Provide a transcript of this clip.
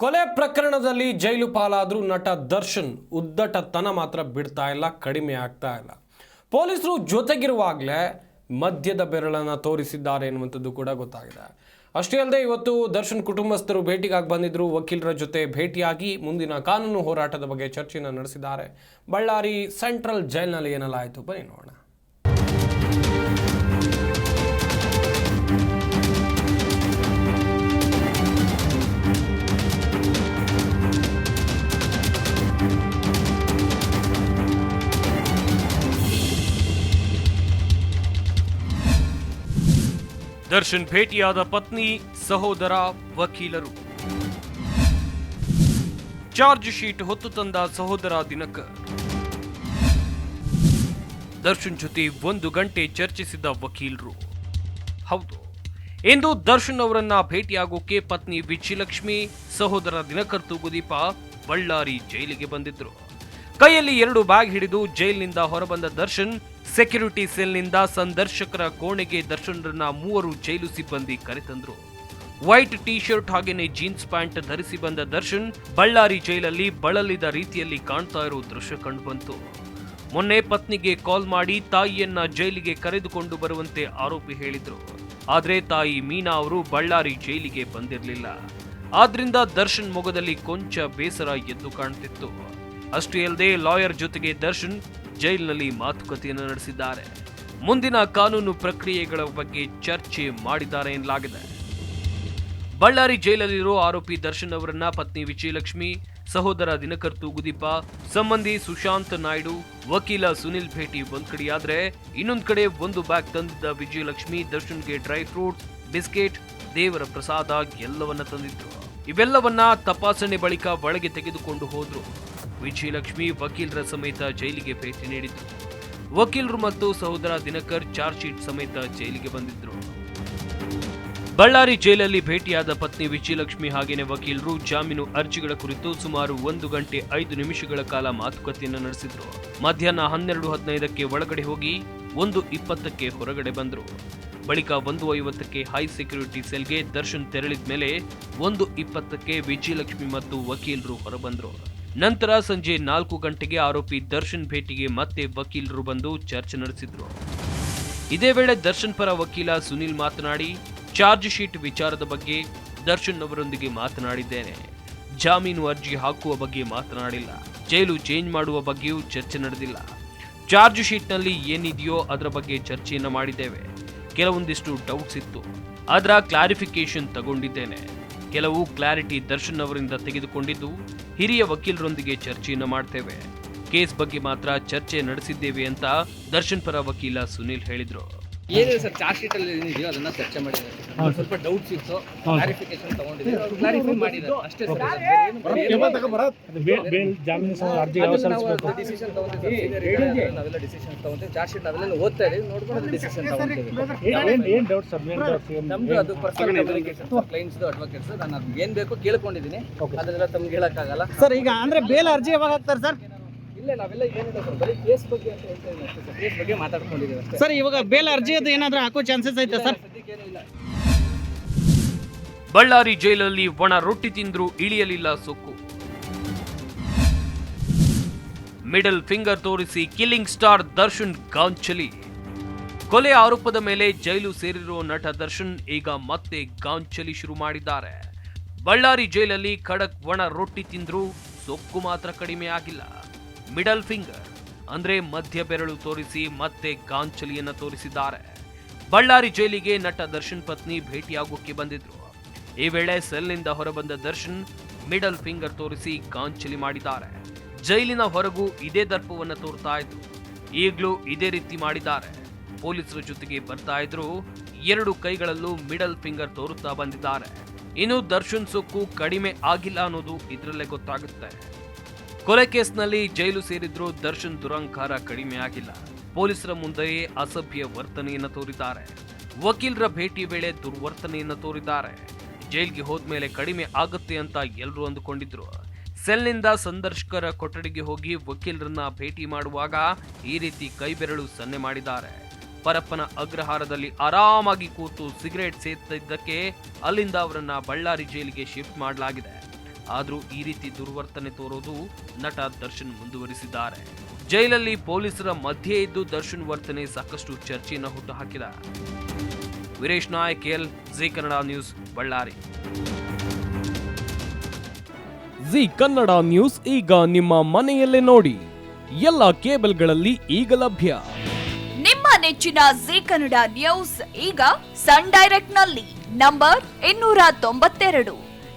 ಕೊಲೆ ಪ್ರಕರಣದಲ್ಲಿ ಜೈಲು ಪಾಲಾದರೂ ನಟ ದರ್ಶನ್ ಉದ್ದಟತನ ಮಾತ್ರ ಬಿಡ್ತಾ ಇಲ್ಲ, ಕಡಿಮೆ ಆಗ್ತಾ ಇಲ್ಲ. ಪೊಲೀಸರು ಜೊತೆಗಿರುವಾಗಲೇ ಮದ್ಯದ ಬೆರಳನ್ನು ತೋರಿಸಿದ್ದಾರೆ ಎನ್ನುವಂಥದ್ದು ಕೂಡ ಗೊತ್ತಾಗಿದೆ. ಅಷ್ಟೇ ಅಲ್ಲದೆ ಇವತ್ತು ದರ್ಶನ್ ಕುಟುಂಬಸ್ಥರು ಭೇಟಿಗಾಗಿ ಬಂದಿದ್ದರು ವಕೀಲರ ಜೊತೆ ಭೇಟಿಯಾಗಿ ಮುಂದಿನ ಕಾನೂನು ಹೋರಾಟದ ಬಗ್ಗೆ ಚರ್ಚೆಯನ್ನು ನಡೆಸಿದ್ದಾರೆ. ಬಳ್ಳಾರಿ ಸೆಂಟ್ರಲ್ ಜೈಲ್ನಲ್ಲಿ ಏನೆಲ್ಲ ಆಯಿತು? ಬನ್ನಿ ನೋಡೋಣ. ದರ್ಶನ್ ಭೇಟಿಯಾದ ಪತ್ನಿ, ಸಹೋದರ, ವಕೀಲರು. ಚಾರ್ಜ್ ಶೀಟ್ ಹೊತ್ತು ತಂದ ಸಹೋದರ ದಿನಕರ್ ದರ್ಶನ್ ಜೊತೆ ಒಂದು ಗಂಟೆ ಚರ್ಚಿಸಿದ ವಕೀಲರು. ಹೌದು, ಇಂದು ದರ್ಶನ್ ಅವರನ್ನ ಭೇಟಿಯಾಗೋಕೆ ಪತ್ನಿ ವಿಜಯಲಕ್ಷ್ಮಿ, ಸಹೋದರ ದಿನಕರ್ ತೂಗುದೀಪ ಬಳ್ಳಾರಿ ಜೈಲಿಗೆ ಬಂದಿದ್ರು. ಕೈಯಲ್ಲಿ ಎರಡು ಬ್ಯಾಗ್ ಹಿಡಿದು ಜೈಲಿನಿಂದ ಹೊರಬಂದ ದರ್ಶನ್ ಸೆಕ್ಯೂರಿಟಿ ಸೆಲ್ನಿಂದ ಸಂದರ್ಶಕರ ಕೋಣೆಗೆ ದರ್ಶನ್ರನ್ನ ಮೂವರು ಜೈಲು ಸಿಬ್ಬಂದಿ ಕರೆತಂದ್ರು. ವೈಟ್ ಟಿ ಶರ್ಟ್ ಹಾಗೇನೆ ಜೀನ್ಸ್ ಪ್ಯಾಂಟ್ ಧರಿಸಿ ಬಂದ ದರ್ಶನ್ ಬಳ್ಳಾರಿ ಜೈಲಲ್ಲಿ ಬಳಲಿದ ರೀತಿಯಲ್ಲಿ ಕಾಣ್ತಾ ಇರೋ ದೃಶ್ಯ ಕಂಡುಬಂತು ಮೊನ್ನೆ ಪತ್ನಿಗೆ ಕಾಲ್ ಮಾಡಿ ತಾಯಿಯನ್ನ ಜೈಲಿಗೆ ಕರೆದುಕೊಂಡು ಬರುವಂತೆ ಆರೋಪಿ ಹೇಳಿದ್ರು. ಆದರೆ ತಾಯಿ ಮೀನಾ ಅವರು ಬಳ್ಳಾರಿ ಜೈಲಿಗೆ ಬಂದಿರಲಿಲ್ಲ. ಆದ್ರಿಂದ ದರ್ಶನ್ ಮೊಗದಲ್ಲಿ ಕೊಂಚ ಬೇಸರ ಎದ್ದು ಕಾಣ್ತಿತ್ತು. ಅಷ್ಟೇ ಅಲ್ಲದೆ ಲಾಯರ್ ಜೊತೆಗೆ ದರ್ಶನ್ ಜೈಲಿನಲ್ಲಿ ಮಾತುಕತೆಯನ್ನು ನಡೆಸಿದ್ದಾರೆ. ಮುಂದಿನ ಕಾನೂನು ಪ್ರಕ್ರಿಯೆಗಳ ಬಗ್ಗೆ ಚರ್ಚೆ ಮಾಡಿದ್ದಾರೆ ಎನ್ನಲಾಗಿದೆ. ಬಳ್ಳಾರಿ ಜೈಲಲ್ಲಿರುವ ಆರೋಪಿ ದರ್ಶನ್ ಅವರನ್ನ ಪತ್ನಿ ವಿಜಯಲಕ್ಷ್ಮಿ, ಸಹೋದರ ದಿನಕರ್ತು ಗುದೀಪ ಸಂಬಂಧಿ ಸುಶಾಂತ್ ನಾಯ್ಡು, ವಕೀಲ ಸುನಿಲ್ ಭೇಟಿ ಒಂದ್ ಕಡೆಯಾದ್ರೆ ಇನ್ನೊಂದ್ ಕಡೆ ಒಂದು ಬ್ಯಾಗ್ ತಂದಿದ್ದ ವಿಜಯಲಕ್ಷ್ಮಿ ದರ್ಶನ್ಗೆ ಡ್ರೈ ಫ್ರೂಟ್ಸ್, ಬಿಸ್ಕೆಟ್, ದೇವರ ಪ್ರಸಾದ ಎಲ್ಲವನ್ನ ತಂದಿದ್ರು. ಇವೆಲ್ಲವನ್ನ ತಪಾಸಣೆ ಬಳಿಕ ಒಳಗೆ ತೆಗೆದುಕೊಂಡು ಹೋದ್ರು. ವಿಜಯಲಕ್ಷ್ಮಿ ವಕೀಲರ ಸಮೇತ ಜೈಲಿಗೆ ಭೇಟಿ ನೀಡಿದ್ರು. ವಕೀಲರು ಮತ್ತು ಸಹೋದರ ದಿನಕರ್ ಚಾರ್ಜ್ ಶೀಟ್ ಸಮೇತ ಜೈಲಿಗೆ ಬಂದಿದ್ರು. ಬಳ್ಳಾರಿ ಜೈಲಲ್ಲಿ ಭೇಟಿಯಾದ ಪತ್ನಿ ವಿಜಯಲಕ್ಷ್ಮಿ ಹಾಗೇನೆ ವಕೀಲರು ಜಾಮೀನು ಅರ್ಜಿಗಳ ಕುರಿತು ಸುಮಾರು ಒಂದು ಗಂಟೆ ಐದು ನಿಮಿಷಗಳ ಕಾಲ ಮಾತುಕತೆಯನ್ನು ನಡೆಸಿದ್ರು. ಮಧ್ಯಾಹ್ನ ಹನ್ನೆರಡು ಹದಿನೈದಕ್ಕೆ ಒಳಗಡೆ ಹೋಗಿ ಒಂದು ಇಪ್ಪತ್ತಕ್ಕೆ ಹೊರಗಡೆ ಬಂದ್ರು. ಬಳಿಕ ಒಂದು ಐವತ್ತಕ್ಕೆ ಹೈ ಸೆಕ್ಯೂರಿಟಿ ಸೆಲ್ಗೆ ದರ್ಶನ್ ತೆರಳಿದ ಮೇಲೆ ಒಂದು ಇಪ್ಪತ್ತಕ್ಕೆ ವಿಜಯಲಕ್ಷ್ಮಿ ಮತ್ತು ವಕೀಲರು ಹೊರಬಂದ್ರು. ನಂತರ ಸಂಜೆ ನಾಲ್ಕು ಗಂಟೆಗೆ ಆರೋಪಿ ದರ್ಶನ್ ಭೇಟಿಗೆ ಮತ್ತೆ ವಕೀಲರು ಬಂದು ಚರ್ಚೆ ನಡೆಸಿದ್ರು. ಇದೇ ವೇಳೆ ದರ್ಶನ್ ಪರ ವಕೀಲ ಸುನಿಲ್ ಮಾತನಾಡಿ, ಚಾರ್ಜ್ ಶೀಟ್ ವಿಚಾರದ ಬಗ್ಗೆ ದರ್ಶನ್ ಅವರೊಂದಿಗೆ ಮಾತನಾಡಿದ್ದೇನೆ. ಜಾಮೀನು ಅರ್ಜಿ ಹಾಕುವ ಬಗ್ಗೆ ಮಾತನಾಡಿಲ್ಲ. ಜೈಲು ಚೇಂಜ್ ಮಾಡುವ ಬಗ್ಗೆಯೂ ಚರ್ಚೆ ನಡೆದಿಲ್ಲ. ಚಾರ್ಜ್ ಶೀಟ್ನಲ್ಲಿ ಏನಿದೆಯೋ ಅದರ ಬಗ್ಗೆ ಚರ್ಚೆಯನ್ನು ಮಾಡಿದ್ದೇವೆ. ಕೆಲವೊಂದಿಷ್ಟು ಡೌಟ್ಸ್ ಇತ್ತು. ಅದರ ಕ್ಲಾರಿಫಿಕೇಶನ್ ತಗೊಂಡಿದ್ದೇನೆ. ಕೆಲವು ಕ್ಲಾರಿಟಿ ದರ್ಶನ್ ಅವರಿಂದ ತೆಗೆದುಕೊಂಡಿದ್ದು, ಹಿರಿಯ ವಕೀಲರೊಂದಿಗೆ ಚರ್ಚೆಯನ್ನು ಮಾಡ್ತೇವೆ. ಕೇಸ್ ಬಗ್ಗೆ ಮಾತ್ರ ಚರ್ಚೆ ನಡೆಸಿದ್ದೇವೆ ಅಂತ ದರ್ಶನ್ ಪರ ವಕೀಲ ಸುನೀಲ್ ಹೇಳಿದ್ರು. ಏನಿದೆ ಸರ್ ಚಾರ್ಜ್ ಶೀಟ್ ಅಲ್ಲಿ ಏನಿದೆಯೋ ಅದನ್ನ ಚರ್ಚೆ ಮಾಡಿದ್ದಾರೆ. ಸ್ವಲ್ಪ ಡೌಟ್ಸ್ ಇತ್ತು ಕ್ಲಾರಿಫಿಕೇಶನ್ ತಗೊಂಡಿದ್ದೀವಿ. ಅವ್ರು ಕ್ಲಾರಿಫೈ ಮಾಡಿದ್ದಾರೆ. ಅಷ್ಟೇ ಸರ್. ಬೇರೆ ಏನು- ಡಿಸಿಷನ್ ತಗೊಂಡಿದ್ದೀವಿ. ನಾವೆಲ್ಲ ಡಿಸಿಷನ್ ತಗೊಂತೀವಿ ಚಾರ್ಜ್ ಶೀಟ್ ಅವೆಲ್ಲ ಓದ್ತಾ ಇದೀವಿ ನೋಡ್ಕೊಂಡು ಡಿಸಿಷನ್ ತಗೊಂತೀವಿ ಏನ್ ಏನ್ ಡೌಟ್ ಸರ್ ಮೇನ್ ನಮ್ದು ಅದು ಪರ್ಸನಲ್ ಕ್ಲೈಂಟ್ಸ್ ಅಡ್ವೊಕೇಟ್ಸ್ ನಾನು ಏನು ಬೇಕೋ ಬೇಕು ಕೇಳ್ಕೊಂಡಿದ್ದೀನಿ ಅದನ್ನೆಲ್ಲ ತಮ್ಗೆ ಹೇಳಕ್ಕಾಗಲ್ಲ. ಸರ್ ಈಗ ಅಂದ್ರೆ ಬೇಲ್ ಅರ್ಜಿ ಯಾವಾಗ ಹಾಕ್ತಾರೆ ಸರ್ ಇಲ್ಲ ನಾವೆಲ್ಲ ಏನಿಲ್ಲ ಸರ್. ಬರೀ ಕೇಸ್ ಬಗ್ಗೆ ಅಂತ ಹೇಳ್ತಾ ಇದ್ದೀನಿ ಅಷ್ಟೇ ಸರ್. ಕೇಸ್ ಬಗ್ಗೆ ಮಾತಾಡ್ಕೊಂಡಿದ್ದೀವಿ ಅಷ್ಟೇ. ಸರ್ ಇವಾಗ ಬೇಲ್ ಅರ್ಜಿ ಅದು ಏನಾದ್ರೂ ಹಾಕೋ ಚಾನ್ಸಸ್ ಐತೆ ಸರ್? ಸದ್ಯಕ್ಕೆ ಏನೂ ಇಲ್ಲ. ಬಳ್ಳಾರಿ ಜೈಲಲ್ಲಿ ಒಣ ರೊಟ್ಟಿ ತಿಂದ್ರು ಇಳಿಯಲಿಲ್ಲ ಸೊಕ್ಕು. ಮಿಡಲ್ ಫಿಂಗರ್ ತೋರಿಸಿ ಕಿಲ್ಲಿಂಗ್ ಸ್ಟಾರ್ ದರ್ಶನ್ ಗಾಂಚಲಿ. ಕೊಲೆ ಆರೋಪದ ಮೇಲೆ ಜೈಲು ಸೇರಿರೋ ನಟ ದರ್ಶನ್ ಈಗ ಮತ್ತೆ ಗಾಂಚಲಿ ಶುರು ಮಾಡಿದ್ದಾರೆ. ಬಳ್ಳಾರಿ ಜೈಲಲ್ಲಿ ಖಡಕ್ ಒಣ ರೊಟ್ಟಿ ತಿಂದ್ರು ಸೊಕ್ಕು ಮಾತ್ರ ಕಡಿಮೆ ಆಗಿಲ್ಲ. ಮಿಡಲ್ ಫಿಂಗರ್ ಅಂದ್ರೆ ಮಧ್ಯ ಬೆರಳು ತೋರಿಸಿ ಮತ್ತೆ ಗಾಂಚಲಿಯನ್ನ ತೋರಿಸಿದ್ದಾರೆ. ಬಳ್ಳಾರಿ ಜೈಲಿಗೆ ನಟ ದರ್ಶನ್ ಪತ್ನಿ ಭೇಟಿಯಾಗೋಕೆ ಬಂದಿದ್ರು. ಈ ವೇಳೆ ಸೆಲ್ನಿಂದ ಹೊರಬಂದ ದರ್ಶನ್ ಮಿಡಲ್ ಫಿಂಗರ್ ತೋರಿಸಿ ಗಾಂಚಲಿ ಮಾಡಿದ್ದಾರೆ. ಜೈಲಿನ ಹೊರಗೂ ಇದೇ ದರ್ಪವನ್ನ ತೋರ್ತಾ ಇದ್ರು. ಈಗಲೂ ಇದೇ ರೀತಿ ಮಾಡಿದ್ದಾರೆ. ಪೊಲೀಸರ ಜೊತೆಗೆ ಬರ್ತಾ ಇದ್ರು. ಎರಡು ಕೈಗಳಲ್ಲೂ ಮಿಡಲ್ ಫಿಂಗರ್ ತೋರುತ್ತಾ ಬಂದಿದ್ದಾರೆ. ಇನ್ನು ದರ್ಶನ್ ಸೊಕ್ಕು ಕಡಿಮೆ ಆಗಿಲ್ಲ ಅನ್ನೋದು ಇದರಲ್ಲೇ ಗೊತ್ತಾಗುತ್ತೆ. ಕೊಲೆ ಕೇಸ್ನಲ್ಲಿ ಜೈಲು ಸೇರಿದ್ರೂ ದರ್ಶನ್ ದುರಂಕಾರ ಕಡಿಮೆ ಆಗಿಲ್ಲ. ಪೊಲೀಸರ ಮುಂದೆಯೇ ಅಸಭ್ಯ ವರ್ತನೆಯನ್ನು ತೋರಿದ್ದಾರೆ. ವಕೀಲರ ಭೇಟಿ ವೇಳೆ ದುರ್ವರ್ತನೆಯನ್ನು ತೋರಿದ್ದಾರೆ. ಜೈಲ್ಗೆ ಹೋದ್ಮೇಲೆ ಕಡಿಮೆ ಆಗುತ್ತೆ ಅಂತ ಎಲ್ಲರೂ ಅಂದುಕೊಂಡಿದ್ರು. ಸೆಲ್ನಿಂದ ಸಂದರ್ಶಕರ ಕೊಠಡಿಗೆ ಹೋಗಿ ವಕೀಲರನ್ನ ಭೇಟಿ ಮಾಡುವಾಗ ಈ ರೀತಿ ಕೈಬೆರಳು ಸನ್ನೆ ಮಾಡಿದ್ದಾರೆ. ಪರಪ್ಪನ ಅಗ್ರಹಾರದಲ್ಲಿ ಆರಾಮಾಗಿ ಕೂತು ಸಿಗರೇಟ್ ಸೇದ್ತಿದ್ದಕ್ಕೆ ಅಲ್ಲಿಂದ ಅವರನ್ನ ಬಳ್ಳಾರಿ ಜೈಲಿಗೆ ಶಿಫ್ಟ್ ಮಾಡಲಾಗಿದೆ. ಆದರೂ ಈ ರೀತಿ ದುರ್ವರ್ತನೆ ತೋರೋದು ನಟ ದರ್ಶನ್ ಮುಂದುವರಿಸಿದ್ದಾರೆ. ಜೈಲಲ್ಲಿ ಪೊಲೀಸರ ಮಧ್ಯೆ ಇದ್ದು ದರ್ಶನ್ ವರ್ತನೆ ಸಾಕಷ್ಟು ಚರ್ಚೆಯನ್ನು ಹುಟ್ಟುಹಾಕಿದೆ. Veeresh Nayak L Zee Kannada news Ballari. Zee Kannada news ಈಗ ನಿಮ್ಮ ಮನೆಯಲ್ಲೇ ನೋಡಿ. ಎಲ್ಲ ಕೇಬಲ್ಗಳಲ್ಲಿ ಈಗ ಲಭ್ಯ. ನಿಮ್ಮ ನೆಚ್ಚಿನ ಜಿ ಕನ್ನಡ ನ್ಯೂಸ್ ಈಗ ಸನ್ ಡೈರೆಕ್ಟ್ನಲ್ಲಿ ನಂಬರ್ ಇನ್ನೂರ ತೊಂಬತ್ತೆರಡು.